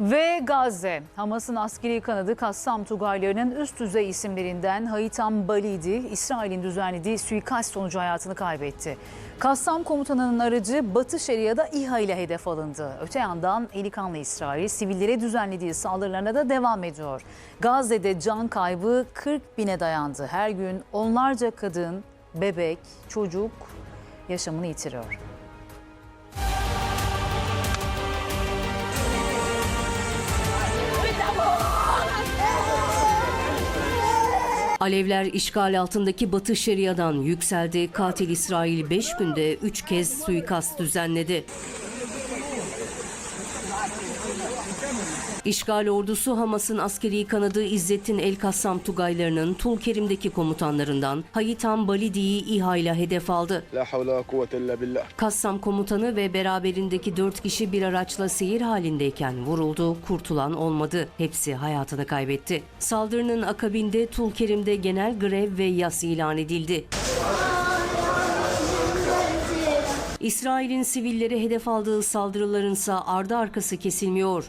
Ve Gazze, Hamas'ın askeri kanadı Kassam Tugaylarının üst düzey isimlerinden Hayitam Balidi, İsrail'in düzenlediği suikast sonucu hayatını kaybetti. Kassam komutanının aracı Batı Şeria'da İHA ile hedef alındı. Öte yandan eli kanlı İsrail sivillere düzenlediği saldırılarına da devam ediyor. Gazze'de can kaybı 40 bine dayandı. Her gün onlarca kadın, bebek, çocuk yaşamını yitiriyor. Alevler işgal altındaki Batı Şeria'dan yükseldi. Katil İsrail 5 günde 3 kez suikast düzenledi. İşgal ordusu Hamas'ın askeri kanadı İzzettin El Kassam Tugaylarının Tulkerim'deki komutanlarından Hayitam Balidi'yi İHA ile hedef aldı. Kassam komutanı ve beraberindeki dört kişi bir araçla seyir halindeyken vuruldu, kurtulan olmadı. Hepsi hayatını kaybetti. Saldırının akabinde Tulkerim'de genel grev ve yas ilan edildi. İsrail'in sivilleri hedef aldığı saldırılarınsa ardı arkası kesilmiyor.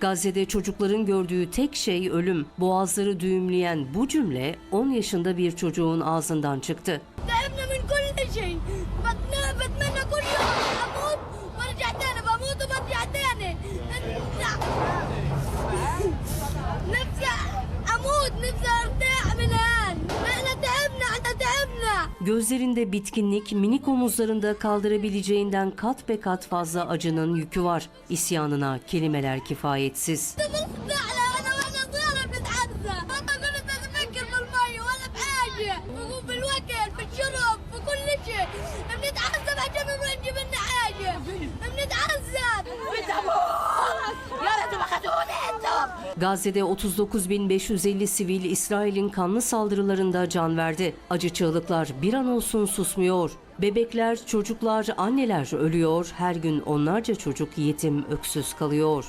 Gazze'de çocukların gördüğü tek şey ölüm. Boğazları düğümleyen bu cümle 10 yaşında bir çocuğun ağzından çıktı. Gözlerinde bitkinlik, minik omuzlarında kaldırabileceğinden kat be kat fazla acının yükü var. İsyanına kelimeler kifayetsiz. طفلتنا على انا وانا صغيره بنتعذب ما كنت افكر بالمي Gazze'de 39.550 sivil İsrail'in kanlı saldırılarında can verdi. Acı çığlıklar bir an olsun susmuyor. Bebekler, çocuklar, anneler ölüyor. Her gün onlarca çocuk yetim, öksüz kalıyor.